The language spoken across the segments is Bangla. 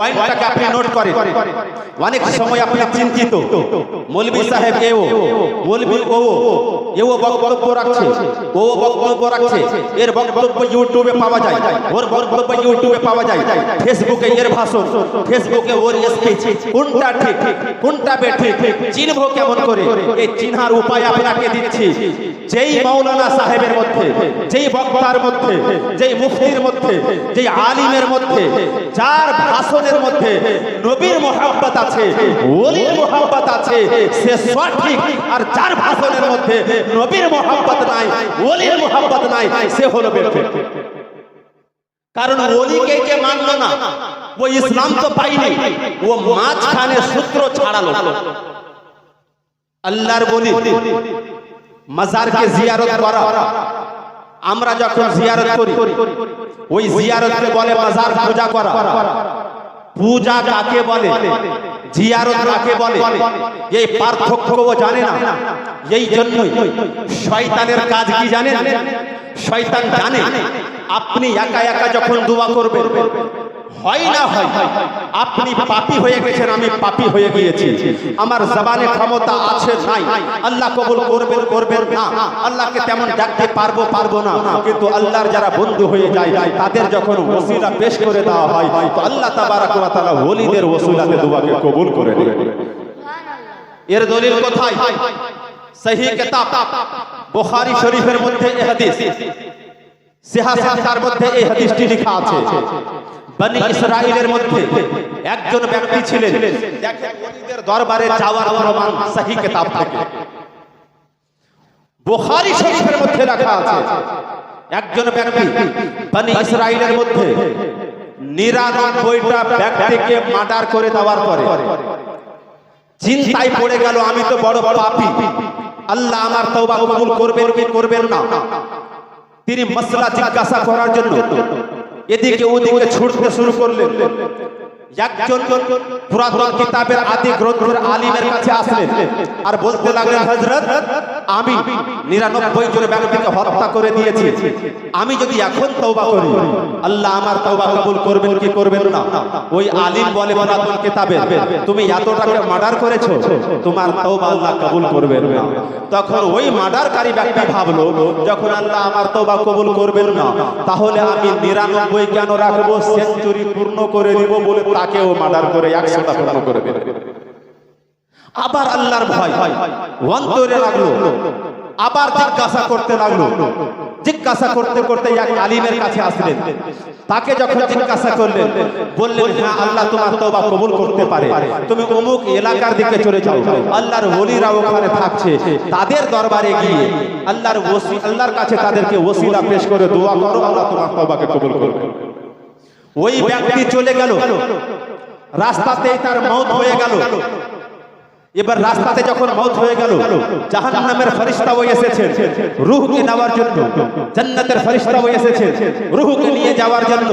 পয়েন্টটাকে আপনি নোট করেন অনেক সময় আপনি চিন্তিত। মৌলবী সাহেব এও মৌলবী ও এও বক্তব্য রাখছে। ও বক্তব্য রাখছে। এর বক্তব্য ইউটিউবে পাওয়া যায়। ওর বক্তব্য ইউটিউবে পাওয়া যায়। ফেসবুকে এর ভাষণ। ফেসবুকে ওর স্পিচ কোনটা ঠিক? কোনটা বেঠিক চিনব কেমন করে? এই চিনহার উপায় আপনাকে দিচ্ছি। যেই মৌলানা সাহেবের মধ্যে যেই বক্তার মধ্যে যেই মুফতির মধ্যে যেই আলিমের মধ্যে যার ভাষণের মধ্যে নবীর মোহাব্বত আছে, ওলির মোহাব্বত আছে, সে সঠিক আর যার ভাষণের মধ্যে নবীর মোহাব্বত নাই, ওলির মোহাব্বত নাই, সে হলো বেঠিক কারণ ওলিকে যে মানলো না? ও ইসলাম তো পাইনি ও মাঝখানে সূত্র ছাড়ালো। আল্লাহর বলি, মাজারকে জিয়ারত করা। আমরা যখন জিয়ারত করি, ওই জিয়ারতকে বলে মাজার পূজা করা। পূজা কাকে বলে, জিয়ারত কাকে বলে, এই পার্থক্য ও জানে না। এই জন্যই শয়তানের কাজ কি জানে শয়তান জানে, আপনি একা একা যখন দোয়া করবেন হয় না হয়? আপনি পাপী হয়ে গেছেন আমি পাপী হয়ে গিয়েছি। আমার জবানে ক্ষমতা আছে নাই। আল্লাহ কবুল করবেন করবেন না। আল্লাহকে তেমন ডাকতে পারব পারব না। কিন্তু আল্লাহর যারা বন্ধু হয়ে যায় তাদের যখন ওসিলা পেশ করে দেওয়া হয় তো আল্লাহ তাবারাক ওয়া তাআলা ওলিদের ওসিলাতে দোয়াকে কবুল করে নেন এর দলিল কোথায়? সহি কিতাব বুখারী শরীফের মধ্যে এই হাদিস। সিহাসাত তার মধ্যে এই হাদিসটি লেখা আছে। বনি ইসরাইলের মধ্যে একজন ব্যক্তি ছিলেন। দেখেন ওলিদের দরবারে যাওয়ার প্রমাণ সহি কিতাব থেকে বুখারী শরীফের মধ্যে লেখা আছে। একজন ব্যক্তি বনি ইসরাইলের মধ্যে নিরানব্বইটা ব্যক্তিকে মার্ডার করে দেওয়ার পরে চিন্তায় পড়ে গেল আমি তো বড় বড় পাপী। আল্লাহ আমার তওবা কবুল করবেন কি করবেন না? তিনি মসলা জিজ্ঞাসা করার জন্য এদিকে ওদিকে ছুটতে শুরু করলেন। আমি যদি এখন তওবা করি, আল্লাহ আমার তওবা কবুল করবেন কি করবেন না? ওই আলিম বলে, পুরাতন কিতাবে তুমি এতটাকে মার্ডার করেছ, তোমার তওবা আল্লাহ কবুল করবেন না। তখন ওই মার্ডারকারী ব্যক্তি ভাবলো, যখন আল্লাহ আমার তওবা কবুল করবেন না, তাহলে আমি নিরানব্বই কেন রাখব? সেঞ্চুরি পূর্ণ করে দিব বলে তাকেও মার্ডার করে একশোটা পূর্ণ করে দেবে আবার আল্লাহর ভয়। অন্তরে লাগল। আবার জিজ্ঞাসা করতে লাগল। জিজ্ঞাসা করতে করতে এক আলিমের কাছে আসলেন। তাকে যখন জিজ্ঞাসা করলেন, বললেন হ্যাঁ আল্লাহ তোমার তওবা কবুল করতে পারে। তুমি অমুক এলাকার দিকে চলে যাও। আল্লাহর ওলিরা ওখানে থাকছে। তাদের দরবারে গিয়ে আল্লাহর ওসি আল্লাহর কাছে তাদেরকে ওসিলা পেশ করে দোয়া করো, আল্লাহ তোমার তওবাকে কবুল করবে। ওই ব্যক্তি চলে গেল। রাস্তাতেই তার মত হয়ে গেল। এবার রাস্তাতে যখন মৌত হয়ে গেল, জাহান্নামের ফেরেশতাও এসেছেন। রূহকে নেওয়ার জন্য, জান্নাতের ফেরেশতাও এসেছেন। রূহকে নিয়ে যাওয়ার জন্য,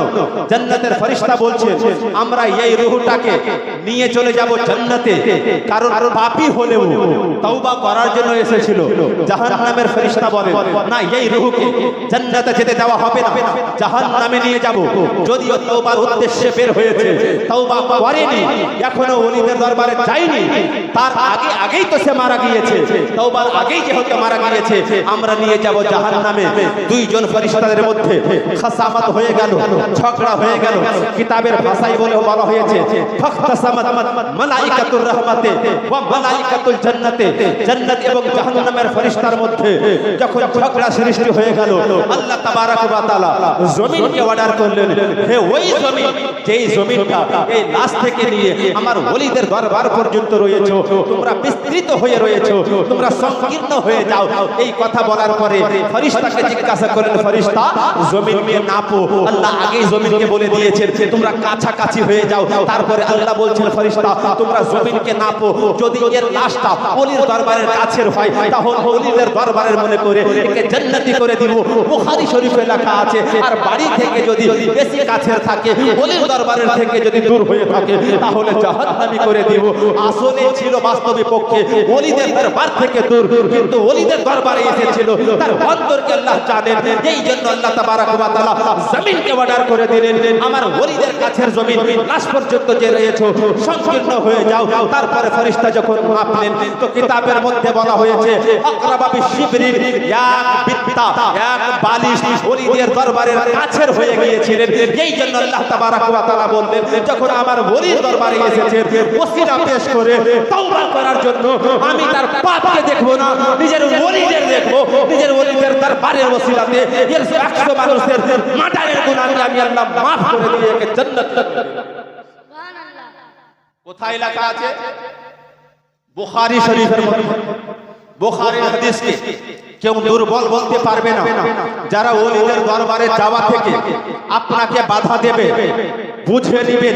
জান্নাতের ফেরেশতা বলছেন, আমরা এই রূহটাকে নিয়ে চলে যাব জান্নাতে। কারণ পাপী হলেও তওবা করার জন্য এসেছিল। জাহান্নামের ফেরেশতা বলেন, না, এই রূহকে জান্নাতে যেতে দেওয়া হবে না। জাহান্নামে নিয়ে যাব। যদিও তওবার উদ্দেশ্যে বের হয়েছে, তওবা করেনি, এখনও ওলিদের দরবারে যায়নি। তার আগে, আগেই তো সে মারা গিয়েছে। তওবার আগেই যেহেতু মারা গিয়েছে, আমরা নিয়ে যাব জাহান্নামে। দুইজন ফেরেশতাদের মধ্যে খাসামাত হয়ে গেল, ঝগড়া হয়ে গেল। কিতাবের ভাষায় বলে বলা হয়েছে, ফাখতাসামাত মালাইকাতুর রহমাতে ওয়া মালাইকাতুল জান্নাতে। জান্নাত এবং জাহান্নামের ফেরেশতার মধ্যে যখন ঝগড়া সৃষ্টি হয়ে গেল, আল্লাহ তাবারাক ওয়া তাআলা জমিনকে অর্ডার করলেন, হে ওই জমিন, যেই জমিনটা এই লাশ থেকে নিয়ে আমার ওলিদের দরবার পর্যন্ত রয়েছে তোমরা বিস্তৃত হয়ে রয়েছো, তোমরা সংকীর্ণ হয়ে যাও। এই কথা বলার পরে ফরিস্তাকে জিজ্ঞাসা করলেন, ফরিস্তা জমিনকে নাপো। আল্লাহ আগেই জমিনকে বলে দিয়েছেন তোমরা কাছাকাছি হয়ে যাও। তারপরে আল্লাহ বলছেন, ফরিস্তা, তোমরা জমিনকে নাপো। যদি এর লাশটা অলির দরবারের কাছের হয়, তাহলে ওলিদের দরবারের মনে করে একে জান্নাতি করে দিব। বুখারী শরীফে লেখা আছে, আর বাড়ি থেকে যদি বেশি কাছের থাকে ওলির দরবারের থেকে যদি দূর হয়ে থাকে, তাহলে জাহান্নামী করে দিব। আসলে ছিল বাস্তবিক পক্ষে ওলিদের দরবার থেকে দূর। কিন্তু ওলিদের দরবারে এসেছিল, তার অন্তরকে আল্লাহ জানেন। এই জন্য আল্লাহ তাবারাক ওয়া তাআলা জমিনকে অর্ডার করে দিলেন। আমার ওলিদের কাছের জমিন লাশ পর্যন্ত যে রয়েছে, সংকীর্ণ হয়ে যাও। তারপরে ফেরেশতা যখন মাপলেন তো কিতাবের মধ্যে বলা হয়েছে আকরাবা বিশিবরির এক বিত্তা, এক বালিশ ওলিদের দরবারের কাছের হয়ে গিয়েছিলেন। এই জন্য আল্লাহ তাবারাক ওয়া তাআলা বললেন, যখন আমার ওলির দরবারে এসেছেন ওসিলা পেশ করে তওবা করার জন্য আমি তার পাপকে দেখব না, নিজের ওলিদের দেখব, নিজের ওলিদের দরবারের ওসিলাতে এর 100 মানুষের মাটারের গুনাহকে আমি আল্লাহ maaf করে দিয়ে একে জান্নাত কোথায় লেখা আছে? বুখারী শরীফের মধ্যে। বুখারীর হাদিসকে কেউ দুর্বল বলতে পারবে না। যারা ওলিদের দরবারে যাওয়া থেকে আপনাকে বাধা দেবে, বুঝে নেবেন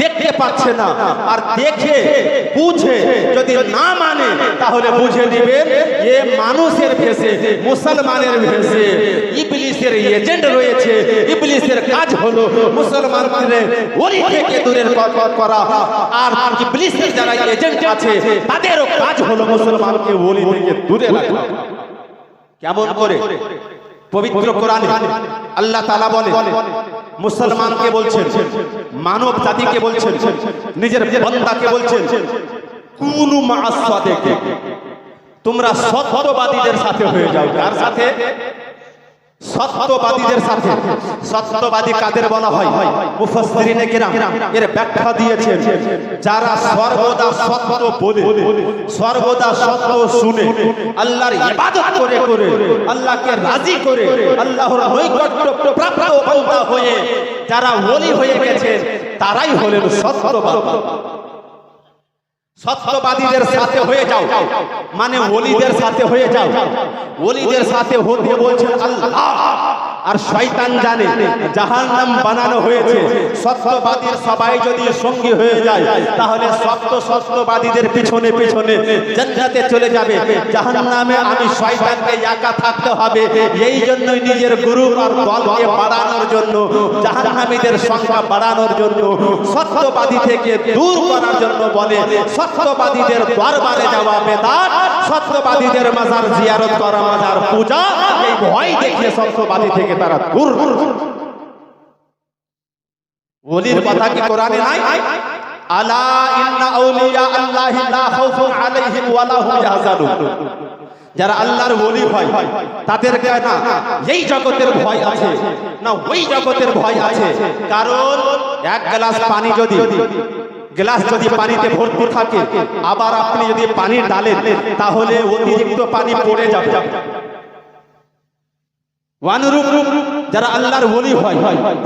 দেখতে পাচ্ছে না। আর দেখে, বুঝে, যদি না মানে তাহলে বুঝে দিবেন এ মানুষের ভেসে, মুসলমানের ভেসে, ইবলিসের এজেন্ট রয়েছে, ইবলিসের কাজ হলো মুসলমানদের ওরি থেকে দূরের করা। আর ইবলিসের যারা এজেন্ট আছে, তাদেরও কাজ হলো মুসলমানকে ওলি থেকে দূরে রাখা। কেমন করে? পবিত্র কোরআন আল্লাহ তাআলা বলে মুসলমানকে বলছেন মানব জাতিকে বলছেন, নিজের বান্দাকে বলছেন, কুনু মাস তোমরা সত্যবাদীদের সাথে হয়ে যাও। কার সাথে? সত্যবাদীদের সাথে। সত্যবাদী কাদের বলা হয়? মুফাসসিরিনে কিরাম। এর ব্যাখ্যা দিয়েছেন, যারা সর্বদা সত্য বলে, সর্বদা সত্য শুনে, আল্লাহর ইবাদত করে করে, আল্লাহকে রাজি করে, আল্লাহর নৈকট্য প্রাপ্ত বান্দা হয়ে, যারা ওলি হয়ে গেছেন, তারাই হলেন সত্যবাদী। সত্যবাদীদের সাথে হয়ে যাও। মানে ওলিদের সাথে হয়ে যাও। ওলিদের সাথে হতে বলছেন আল্লাহ। আর শয়তান জানে, জাহান্নাম বানানো হয়েছে। সত্যবাদীর সবাই যদি সঙ্গী হয়ে যায়, তাহলে সত্য সত্যবাদীদের পিছনে পিছনে জান্নাতে চলে যাবে। জাহান্নামে আমি শয়তানকে একা থাকতে হবে, এই জন্যই নিজের গ্রুপ আর দলকে বাড়ানোর জন্য, জাহান্নামীদের সংখ্যা বাড়ানোর জন্য, সত্যবাদী থেকে দূর করার জন্য বলে, সত্যবাদীদের দরবারে যাওয়া বেদাত, সত্যবাদীদের মাজার জিয়ারত করা, মাজার পূজা, এই ভয় দেখিয়ে সত্যবাদী থেকে তারা দূর। ওলির কথা কি কোরআনে নাই? আলা ইন্না আউলিয়া আল্লাহি লা খাউফুন আলাইহিম হুম ইয়াহজানুন যারা আল্লাহর ওলি হয় না, এই জগতের ভয় আছে। না, ওই জগতের ভয় আছে। কারণ এক গ্লাস পানি যদি, গ্লাস যদি পানিতে ভর্তি থাকে, আবার আপনি যদি পানি ডালেন তাহলে অতিরিক্ত পানি পড়ে যাবে। ওয়ানুরূপ যারা আল্লাহর বলি হয়,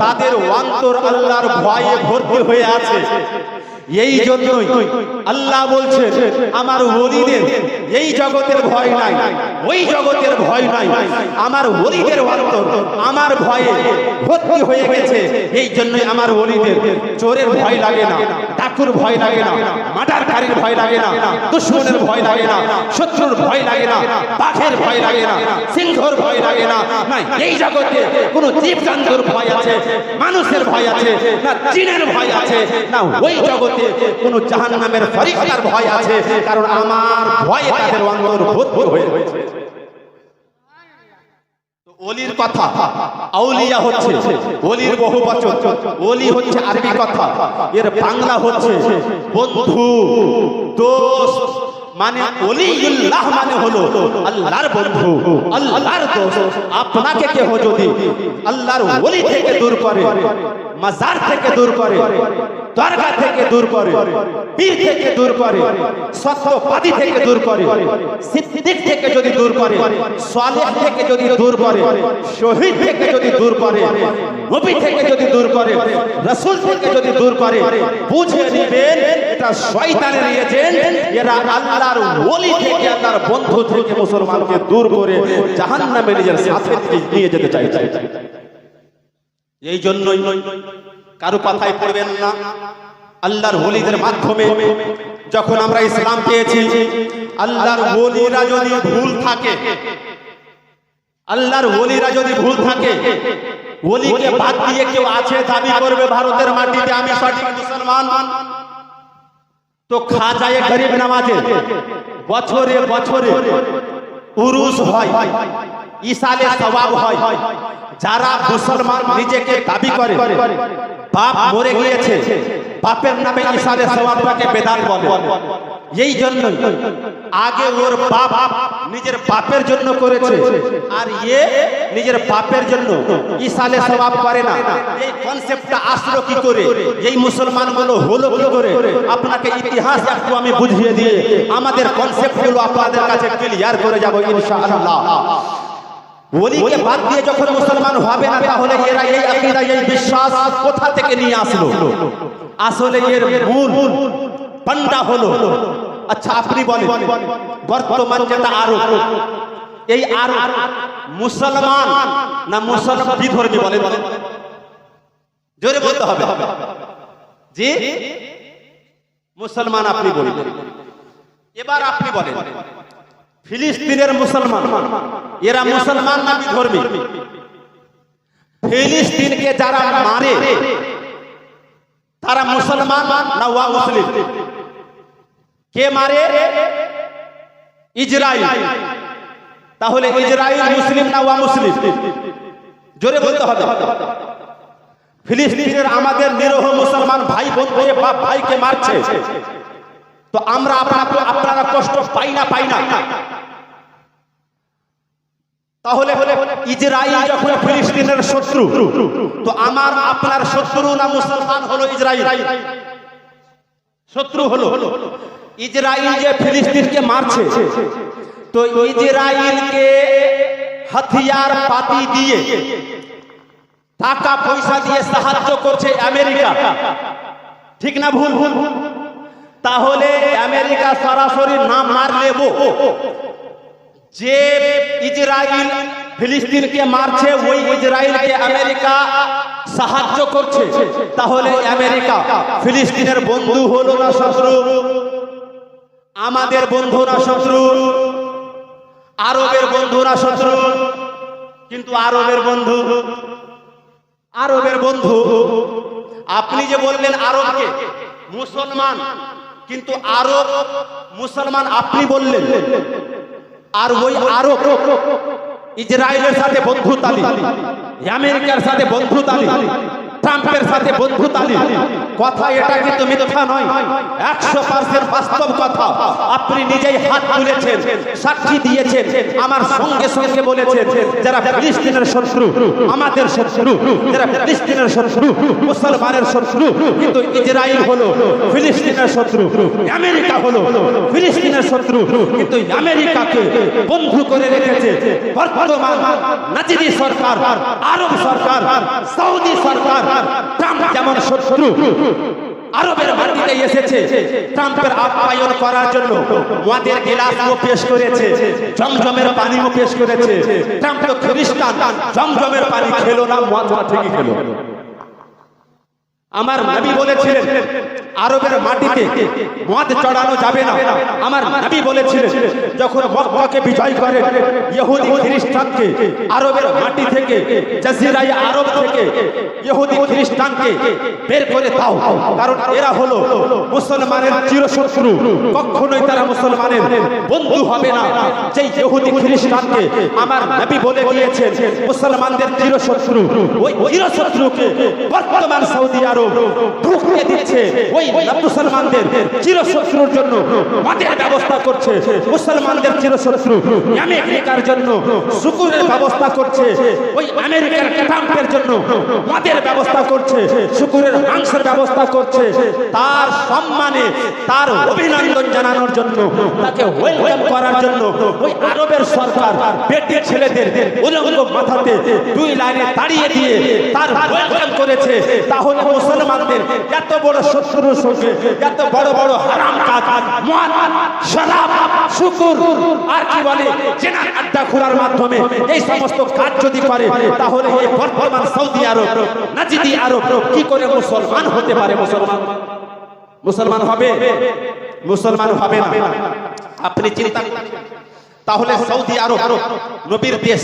তাদের অন্তর আল্লাহর ভয়ে ভর্তি হয়ে আছে। এই জন্যই আল্লাহ বলছে আমার ওলিদের এই জগতের ভয় নাই। ওই জগতের ভয় নাই। আমার ওলিদের অন্তর আমার ভয়ে ভর্তি হয়ে গেছে। এই জন্যই আমার ওলিদের চোরের ভয় লাগে না ডাকুর ভয় লাগে না মার্ডারকারীর ভয় লাগে না দুশ্মনের ভয় লাগে না শত্রুর ভয় লাগে না বাঘের ভয় লাগে না সিংহর ভয় লাগে না। না। এই জগতে কোনো জীবজন্তুর ভয় আছে মানুষের ভয় আছে না জিনের ভয় আছে না ওই জগতে কোনো জাহান্নামের ফরিস্তার ভয় আছে কারণ আমার ভয়ে তাদের অন্তর ভর্তি হয়ে রয়েছে ওলির কথা, আউলিয়া হচ্ছে, ওলির বহু বচন ওলি হচ্ছে আরবি কথা। এর বাংলা হচ্ছে বন্ধু, দোস্ত মানে ওলিউল্লাহ মানে হলো আল্লাহর বন্ধু আল্লাহর দোস্ত আপনাকে কেহ যদি আল্লাহর ওলি থেকে দূর করে মাজার থেকে দূর করে দরগা থেকে দূর করে পীর থেকে দূর করে সত্যবাদী থেকে দূর করে সিদ্দিক থেকে যদি দূর করে সালেহ থেকে যদি দূর করে শহীদ থেকে যদি দূর করে নবী থেকে যদি দূর করে রাসূল থেকে যদি দূর করে বুঝে নেবেন এটা শয়তানের এজেন্ট এরা আল্লাহ আল্লাহর ওলি থেকে আল্লাহর বন্ধু থেকে মুসলমানকে দূর করে জাহান্নামে নিজের সাথে নিয়ে যেতে চাইছে। এই জন্যই কারও কথায় পড়বেন না। আল্লাহর ওলিদের মাধ্যমে যখন আমরা ইসলাম পেয়েছি আল্লাহর ওলিরা যদি ভুল থাকে আল্লাহর ওলিরা যদি ভুল থাকে ওলিকে বাদ দিয়ে কেউ আছে দাবি করবে ভারতের মাটিতে আমি সঠিক মুসলমান? তো খাজায়ে গরিব নামাজে। বছরে বছরে উরুস হয়। ইসালে সবাব হয়। যারা মুসলমান নিজেকে দাবি করে, বাপ মরে গিয়েছে, বাপের নামে ইসালে সওয়াবটাকে বেদাত বলে। এই জন্য আগে ওর বাপ নিজের বাপের জন্য করেছে, আর ইয়ে নিজের বাপের জন্য ইসালে সওয়াব করে না। এই কনসেপ্টটা আসলো কি করে? এই মুসলমানগুলো হলো কি করে? আপনাকে ইতিহাস একটু আমি বুঝিয়ে দিয়ে, আমাদের কনসেপ্টগুলো আপনাদের কাছে ক্লিয়ার করে যাব ইনশাআল্লাহ। ওলিকে বাদ দিয়ে যখন মুসলমান হবে না তাহলে এরা এই আকীদা এই বিশ্বাস কোথা থেকে নিয়ে আসলো? আসলে? এর মূল পান্ডা হলো। আচ্ছা আপনি বলেন বর্তমান যেটা আরও। এই আর মুসলমান না মুসলমান বিধর্মী বলে বলেন। জোরে বলতে হবে। জি? মুসলমান আপনি বলেন এবার আপনি বলেন ফিলিস্তিনের মুসলমান এরা মুসলমান না বিধর্মী? ফিলিস্তিনকে যারা মারে, তারা মুসলমান না ওয়া মুসলিম? কে মারে? ইসরায়েল তাহলে ইসরায়েল মুসলিম না ওয়া মুসলিম? জোরে বলতে হবে। ফিলিস্তিনের আমাদের নিরহ মুসলমান ভাই বোনকে বাপ ভাইকে মারছে। তো আমরা আপনারা আপনারা কষ্ট পাই না পাই না। তাহলে ইসরায়েল যখন ফিলিস্তিনের শত্রু, তো আমার, আপনার শত্রু না মুসলমান হলো ইসরায়েল শত্রু হলো। ইসরায়েল যে ফিলিস্তিনকে মারছে, তো ইসরায়েলকে হাতিয়ার পাতি দিয়ে টাকা পয়সা দিয়ে সাহায্য করছে আমেরিকা। ঠিক না ভুল? ভুল তাহলে আমেরিকা সরাসরি না মারলেও যে ইসরায়েল ফিলিস্তিনকে মারছে, ওই ইসরায়েলকে আমেরিকা সাহায্য করছে। তাহলে আমেরিকা, ফিলিস্তিনের বন্ধু হলো না শত্রু? আমাদের বন্ধু না শত্রু? আরবের বন্ধু না শত্রু? কিন্তু আরবের বন্ধু? আরবের বন্ধু? আপনি যে বললেন আরবকে, মুসলমান, কিন্তু আরব মুসলমান আপনি বললেন। আর ওই আরব ইসরায়েলের সাথে বন্ধুতা আমেরিকার সাথে বন্ধুতা ট্রাম্পের সাথে বন্ধু তালি কথা এটা কিন্তু মিথ্যা নয়। একশো পার্সেন্ট বাস্তব কথা। আপনি নিজেই হাত তুলেছেন, সাক্ষী দিয়েছেন, আমার সঙ্গে সঙ্গে বলেছেন, যারা ফিলিস্তিনের শত্রু, আমাদের শত্রু, যারা ফিলিস্তিনের শত্রু, মুসলমানের শত্রু, কিন্তু ইসরায়েল হলো ফিলিস্তিনের শত্রু, আমেরিকা হলো ফিলিস্তিনের শত্রু, কিন্তু আমেরিকাকে বন্ধু করে রেখেছে বর্তমান নাজিরি সরকার, আরব সরকার, সৌদি সরকার ট্রাম্প যেমন শত্রু। আরবের মাটিতে এসেছে। ট্রাম্পের আপ্যায়ন করার জন্য মদের ও পেশ করেছে, জমজমের পানিও পেশ করেছে। ট্রাম্প তো খ্রিস্টান, জমজমের পানি খেলো না মদ থেকে খেলো। আমার নবী বলেছিলেন আরবের মাটিতে মদ চড়ানো যাবে না। আমার নবী বলেছিলেন যখন মক্কাকে বিজয় করেন ইহুদি খ্রিস্টানকে আরবের মাটি থেকে জাজিরাই আরব থেকে ইহুদি খ্রিস্টানকে বের করে দাও। কারণ এরা হলো মুসলমানের চিরশত্রু। কখনোই তারা মুসলমানের বন্ধু হবে না। যেই ইহুদি খ্রিস্টানকে আমার নবী বলে দিয়েছেন মুসলমানদের চিরশত্রু। ওই চিরশত্রুকে বর্তমান সৌদি আরব ঢুকিয়ে দিচ্ছে ওই মুসলমানদের চিরশত্রুর জন্য। মদের ব্যবস্থা করছে। মুসলমানদের চিরশত্রু। আমেরিকার জন্য শুকুরের ব্যবস্থা করছে। ওই আমেরিকার ট্রাম্পের জন্য মদের ব্যবস্থা করছে। শুকুরের মাংসের ব্যবস্থা করছে। তার সম্মানে, তার অভিনন্দন জানানোর জন্য, তাকে ওয়েলকাম করার জন্য ওই আরবের সরকার বেটি ছেলেদের উলঙ্গ মাথাতে দুই লাইনে দাঁড়িয়ে দিয়ে তার ওয়েলকাম করেছে। তাহলে মুসলমানদের এত বড় শত্রুর সঙ্গে, এত বড় বড় হারাম কাজ, মদ, শরাব, শুকুর, আর কি বলে জেনা আড্ডা খোলার মাধ্যমে এই সমস্ত কাজ যদি করে, তাহলে এই বর্তমান সৌদি আরব, নাজিদি আরব, কি করে মুসলমান হতে পারে মুসলমান? মুসলমান হবে? মুসলমান হবে না। আপনি চিন্তা তাহলে সৌদি আরব, নবীর দেশ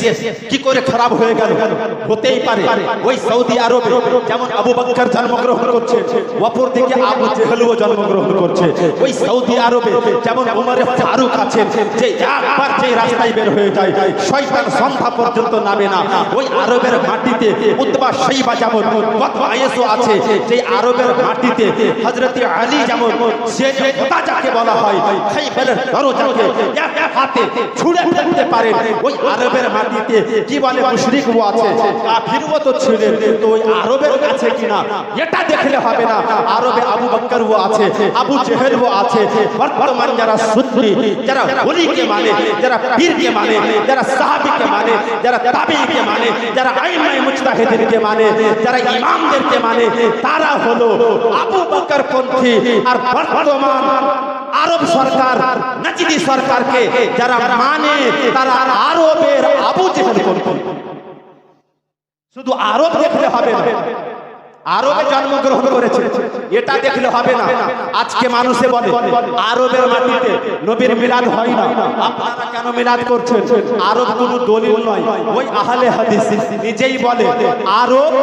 কি করে খারাপ হয়ে গেল? হতেই পারে। ওই সৌদি আরবে যেমন আবু বকর জন্মগ্রহণ করছে, অপর দিকে আবু জেহেলও জন্মগ্রহণ করছে। ওই সৌদি আরবে যেমন উমরে ফারুক আছেন যে একবার যে রাস্তায় বের হয়ে যায়, শয়তান সন্ধ্যা পর্যন্ত নামে না। ওই আরবের মাটিতে উতবা শৈবা যেমন, কত আয়েসও আছে, যে আরবের মাটিতে হযরতে আলী যেমন, সে যাকে বলা হয় খাইবারের দরজাকে এক হাতে ছুঁড়ে ফেলতে পারেন। ওই আরবের মাটিতে কি বলে মুশরিকও আছে? কাফিরও তো ছিলেন, তো ওই আরবের কাছে কিনা? এটা দেখলে হবে না। আরবে আবু বকরও আছে, আবু জেহেলও আছে। বর্তমান যারা সুন্নি, যারা ওলিকে মানে যারা পীরকে মানে যারা সাহাবীকে মানে যারা তাবিঈকে মানে যারা আইমায়ে মুজতাহিদিনকে মানে যারা ইমামদেরকে মানে তারা হলো আবু বকর পন্থী। আর বর্তমান আরব সরকার, নাজিদি সরকারকে যারা মানে তারা আরবের আবু জেহাদ করবে। শুধু আরব দেখতে হবে না। আরবে জন্মগ্রহণ করেছে। এটা দেখলে হবে না। আজকে মানুষে বলে আরবের মাটিতে নবীর মিলাদ হয় না। আপনারা কেন মিলাদ করছেন? আরব কোনো দলিল নয়। ওই আহলে হাদিস নিজেই বলে আরব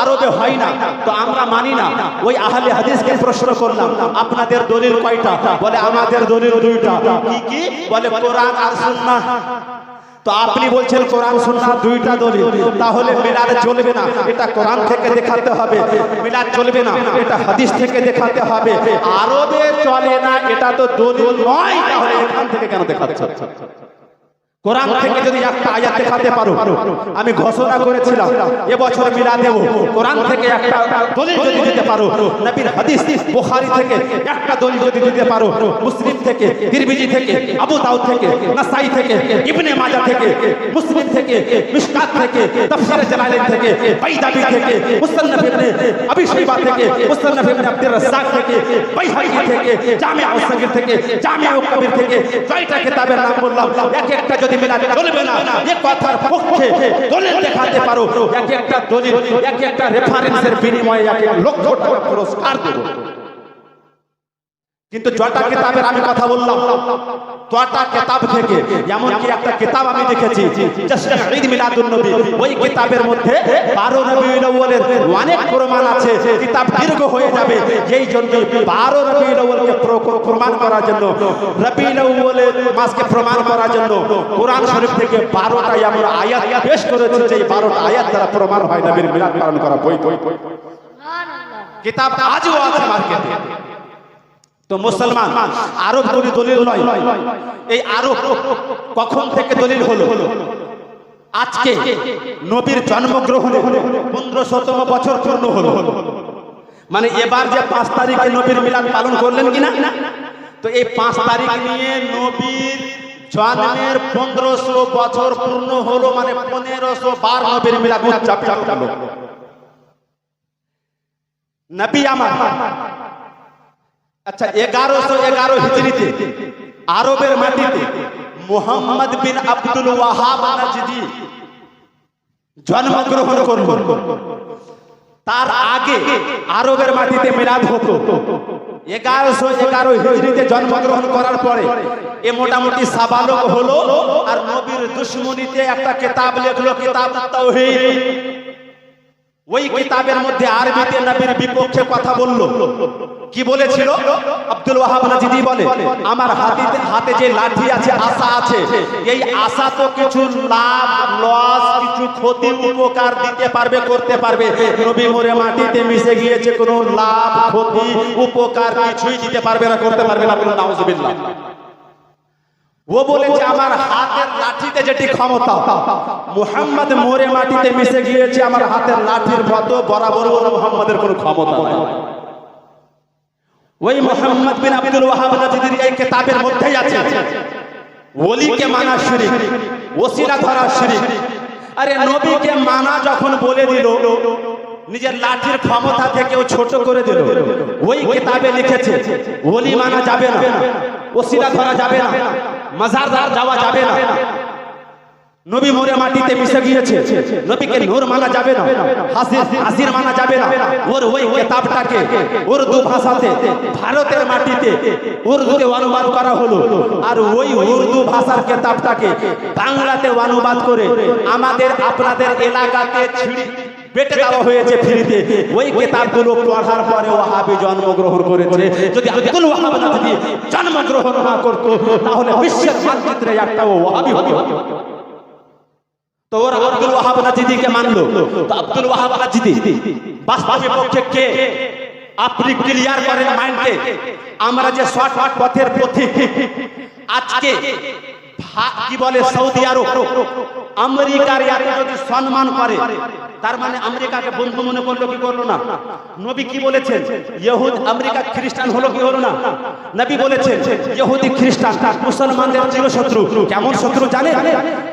আরবে হয় না। তো আমরা মানি না। ওই আহলে হাদিসকে প্রশ্ন করলাম আপনাদের দলিল কয়টা? বলে আমাদের দলিল দুইটা। কি কি? বলে কোরআন আর সুন্নাহ। তো আপনি বলছেন কোরআন, সুন্নাহ দুইটা দলিল। তাহলে মিলাদ চলবে না। এটা কোরআন থেকে দেখাতে হবে। মিলাদ চলবে না। এটা হাদিস থেকে দেখাতে হবে। আরবে চলে না, এটা তো দলিল নয়। তাহলে এখান থেকে কেন দেখাচ্ছ? কোরআন থেকে যদি একটা আয়াত দেখাতে পারো আমি ঘোষণা করেছিলাম এবছর মিলা দেব কোরআন থেকে একটা দলিল যদি দিতে পারো নবীর হাদিস বুখারী থেকে একটা দলিল যদি দিতে পারো মুসলিম থেকে তিরমিজি থেকে আবু দাউদ থেকে নাসাই থেকে ইবনে মাজাহ থেকে মুসলিম থেকে মিশকাত থেকে তাফসীর জালালাইন থেকে বাইদাবি থেকে মুসন্নাফ ইবনে আবি শাইবা থেকে মুসন্নাফ ইবনে আব্দুর রাজ্জাক থেকে বাইহাকি থেকে জামিআ উস-সাগীর থেকে জামিআ কবির থেকে কয়টা কিতাবের নাম বললাম এক একটা যদি না চলবে না এ কথার পক্ষে দলিল দেখাতে পারো। এক একটা দলিল এক একটা রেফারেন্সের বিনিময়ে এক লক্ষ টাকা পুরস্কার দেব। কিন্তু জটা কিতাবের আমি কথা বললাম। তোয়াটা কিতাব থেকে এমন কি একটা কিতাব আমি দেখেছি ঈদ মিলাদুন নবী। ওই কিতাবের মধ্যে 12 রবিউল আউয়ালের অনেক প্রমাণ আছে। কিতাব দীর্ঘ হয়ে যাবে। এই জন্য 12 রবিউল আউয়ালকে প্রমাণ করার জন্য রবিউল আউয়ালের মাসকে প্রমাণ করার জন্য কোরআন শরীফ থেকে 12টা আমরা আয়াত পেশ করেছি। যে 12টা আয়াত দ্বারা প্রমাণ হয় নবীর মিলাদ পালন করা বই বই বই কিতাব আজও আছে মার্কেটে। তো মুসলমান, আরব কোনো দলিল নয়। এই আরব কখন থেকে দলিল হলো? আজকে নবীর জন্মগ্রহণে পনেরো শতম বছর পূর্ণ হলো। মানে এবার যে পাঁচ তারিখে নবীর মিলাদ পালন করলেন কিনা? তো এই পাঁচ তারিখ নিয়ে নবীর জন্মের পনেরোশো বছর পূর্ণ হলো মানে পনেরোশো বার নবীর মিলাদ উদযাপন হলো। নবী আমার আচ্ছা এগারোশো এগারো হিজড়িতে, আরবের মাটিতে মোহাম্মদ বিন আব্দুল ওয়াহাব নাজদি জন্মগ্রহণ করল। তার আগে আরবের মাটিতে মিলাদ হতো। এগারোশো এগারো হিজড়িতে জন্মগ্রহণ করার পরে এ মোটামুটি সাবালক হলো আর নবীর দুশ্মনীতে একটা কিতাব লেখলো কিতাব তাওহীদ। ওই কিতাবের মধ্যে আরবিতে নবীর বিপক্ষে কথা বলল। কি বলেছিল? আব্দুল ওয়াহাব নাজিদি বলে, আমার হাতে হাতে যে লাঠি আছে, আশা আছে। এই আশা তো কিছু লাভ, লস, কিছু ক্ষতি, উপকার দিতে পারবে, করতে পারবে। নবী মোরে মাটিতে মিশে গিয়েছে, কোনো লাভ, ক্ষতি, উপকার কিছুই দিতে পারবে না, করতে পারবে না বলুন, নাউজুবিল্লাহ। ও বলেছে, আমার হাতের লাঠিতে যেটি ক্ষমতা, মুহাম্মদ মোরে মাটিতে মিশে গিয়েছে, আমার হাতের লাঠির মতো বরাবর মুহাম্মাদের কোনো ক্ষমতা ওই মোহাম্মদ বিন আব্দুল ওয়াহাব নাজিদির এই কিতাবের মধ্যেই আছে। ওলিকে মানা শিরিক, ওসিলা ধরা শিরিক। আরে নবীকে মানা যখন বলে দিল নিজের লাঠির ক্ষমতা থেকেও ছোট করে দিল। ওই কিতাবে লিখেছে, ওলি মানা যাবে না, ওসিলা ধরা যাবে না, মাজারদার যাওয়া যাবে না। নবী মরে মাটিতে মিশে গিয়েছে। নবীকে নূর মানা যাবে না হাসির হাসির মানা যাবে না। ওর ওই কিতাবটাকে উর্দু ভাষাতে, ভারতের মাটিতে উর্দুতে অনুবাদ করা হলো। আর ওই উর্দু ভাষার কিতাবটাকে বাংলাতে অনুবাদ করে আমাদের, আপনাদের এলাকাতে ছিড়ি বেটে দেওয়া হয়েছে ফ্রিতে। ওই কিতাবগুলো পড়ার পরে ওয়াহাবি জন্মগ্রহণ করেছে। যদি আব্দুল ওয়াহাব না যদি জন্মগ্রহণ না করতো তাহলে বিশ্বের মানচিত্রে একটা ওয়াহাবি হতো। তো ওরা আব্দুল ওয়াহাব নাজিদিকে মানলো। তো আব্দুল ওয়াহাব নাজিদি বাস্তবে পক্ষে কে? আপনি ক্লিয়ার করেন মাইন্ডে আমরা যে শর্ট শর্ট পথের পথিক আজকে কি বলে সৌদি আরব? আমেরিকার এত যদি সম্মান করে, তার মানে আমেরিকাকে বন্ধু মনে করল কি করল না? নবী কি বলেছেন? ইহুদ আমেরিকা খ্রিস্টান হলো কি হলো না? নবী বলেছেন, ইহুদি খ্রিস্টান, মুসলমানদের চিরশত্রু কেমন শত্রু জানে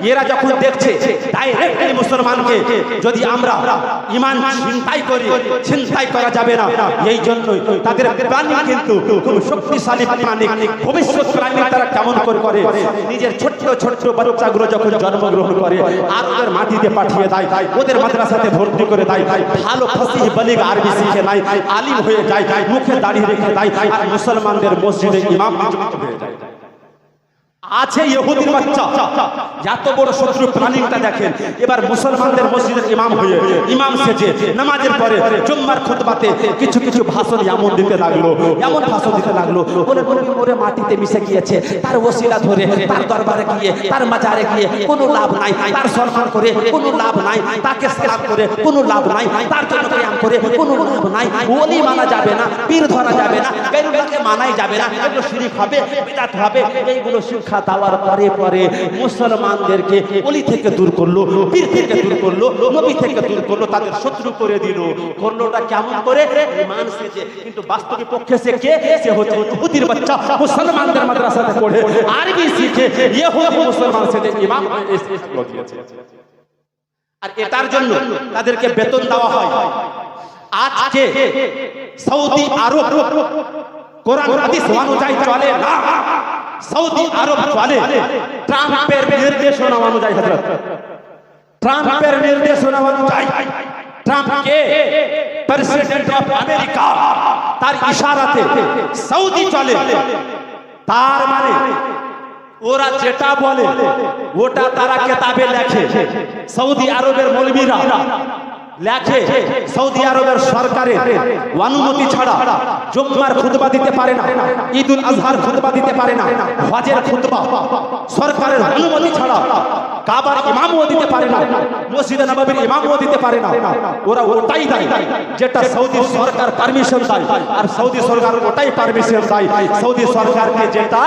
এরা যখন দেখছে ডাইরেক্টলি মুসলমানকে যদি আমরা ইমান ছিনতাই করি, ছিনতাই করা যাবে না। এই জন্যই তাদের প্ল্যানিং কিন্তু খুব শক্তিশালী প্ল্যানিং ভবিষ্যৎ প্ল্যানিং তারা কেমন করে করে? নিজের ছোট্ট ছোট্ট বাচ্চাগুলো যখন জন্মগ্রহণ করে আর আর মাটিতে পাঠিয়ে দেয়, ওদের মাদ্রাসাতে ভর্তি করে দেয়, ভালো ফসিহ বলিগ আরবি শিখে নাই আলিম হয়ে যায়, মুখে দাঁড়িয়ে রেখে দেয়, আর মুসলমানদের মসজিদে ইমাম হয়ে যায়। আছে ইহুদির বাচ্চা। এত বড় শত্রু প্ল্যানিংটা দেখেন, এবার মুসলমানদের মসজিদের ইমাম হয়ে ইমাম সেজে নামাজের পরে জুম্মার খুতবাতে কিছু কিছু ভাষণ এমন দিতে লাগল, এমন ভাষণ দিতে লাগল বলে নবী মোরে মাটিতে মিশে গিয়েছে, তার ওসিলা ধরে, তার দরবারে গিয়ে, তার মাজারে গিয়ে কোনো লাভ নাই, তার সম্মান করে কোনো লাভ নাই, তাকে সালাম করে কোনো লাভ নাই, তার জন্য কিয়াম করে কোনো লাভ নাই, ওলি মানা যাবে না, পীর ধরা যাবে না গায়রুল্লাহকে মানাই যাবে না, এগুলো শিরিক হবে বিদআত হবে, এইগুলো শিক্ষা দেওয়ার পরে পরে মুসলমানদেরকে অলি থেকে দূর করল, পীর থেকে দূর করল, নবী থেকে দূর করল, তাদের শত্রু করে দিল। করলোটা কেমন করে? ইমান সেজে কিন্তু বাস্তবে পক্ষে সে কে? সে হচ্ছে ইহুদির বাচ্চা, মুসলমানদের মাদ্রাসাতে পড়ে। আরবি শিখে ইহুদি মুসলমান সেজে ইমাম আর এটার জন্য তাদেরকে বেতন দেওয়া হয়। আজকে সৌদি আরব, কোরআন, হাদিস অনুযায়ী চলে, না। সৌদি আরব চলে। ট্রাম্পের নির্দেশনা অনুযায়ী হযরত। ট্রাম্পের নির্দেশনা অনুযায়ী। ট্রাম্প কে? প্রেসিডেন্ট অফ আমেরিকা তার ইশারাতে সৌদি চলে। তার মানে ওরা যেটা বলে ওটা তারা কেতাবে লেখে। সৌদি আরবের মৌলবীরা। লেখে সৌদি আরবের সরকারের অনুমতি ছাড়া জুম্মার খুতবা দিতে পারে না, ঈদুল আজহার খুতবা দিতে পারে না, হজের খুতবা সরকারের অনুমতি ছাড়া কাবার ইমামও দিতে পারে না, মসজিদে নববীর ইমামও দিতে পারে না। ওরা ওটাই দেয়, যেটা সৌদি সরকার পারমিশন দেয়, আর সৌদি সরকার ওটাই পারমিশন দেয়, সৌদি সরকারকে যেটা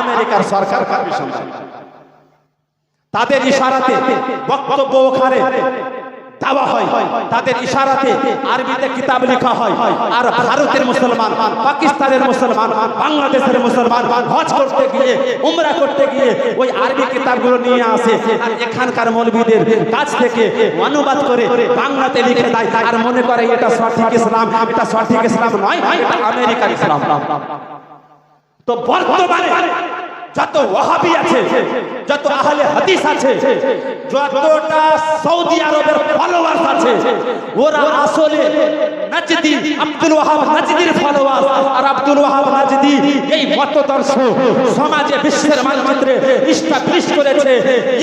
আমেরিকার সরকার পারমিশন দেয়। তাদের ইশারাতে বক্তব্য ওখানে দেওয়া হয়। তাদের ইশারাতে আরবিতে কিতাব লেখা হয়। আর ভারতের মুসলমান, পাকিস্তানের মুসলমান, বাংলাদেশের মুসলমান হজ করতে গিয়ে, উমরা করতে গিয়ে ওই আরবি কিতাবগুলো নিয়ে আসে। আর এখানকার মৌলবীদের কাছ থেকে অনুবাদ করে বাংলাতে লিখে দেয়। আর মনে করে এটা সঠিক ইসলাম, এটা সঠিক ইসলাম নয়, এটা আমেরিকার ইসলাম। তো বর্তমানে যত ওয়াহাবি আছে যত আহলে হাদিস আছে যতটা সৌদি আরবের ফলোয়ার্স আছে ওরা আসলে নাজদি, আব্দুল ওয়াহাব নাজদির ফলোয়ার আর আব্দুল ওয়াহাব নাজদি এই মতদর্শ সমাজে বিশ্বের মানচিত্রে ইস্টাবলিশ করেছে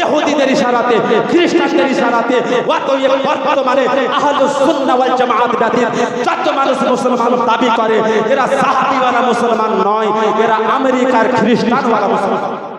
ইহুদিদের ইশারাতে, খ্রিস্টানদের ইশারাতে অতএব বর্তমানে আহলুস সুন্নাহ ওয়াল জামাআত ব্যতীত যত মানুষ মুসলমান দাবি করে, এরা সাহাবীওয়ালা মুসলমান নয়, এরা আমেরিকার খ্রিস্টানওয়ালা মুসলমান।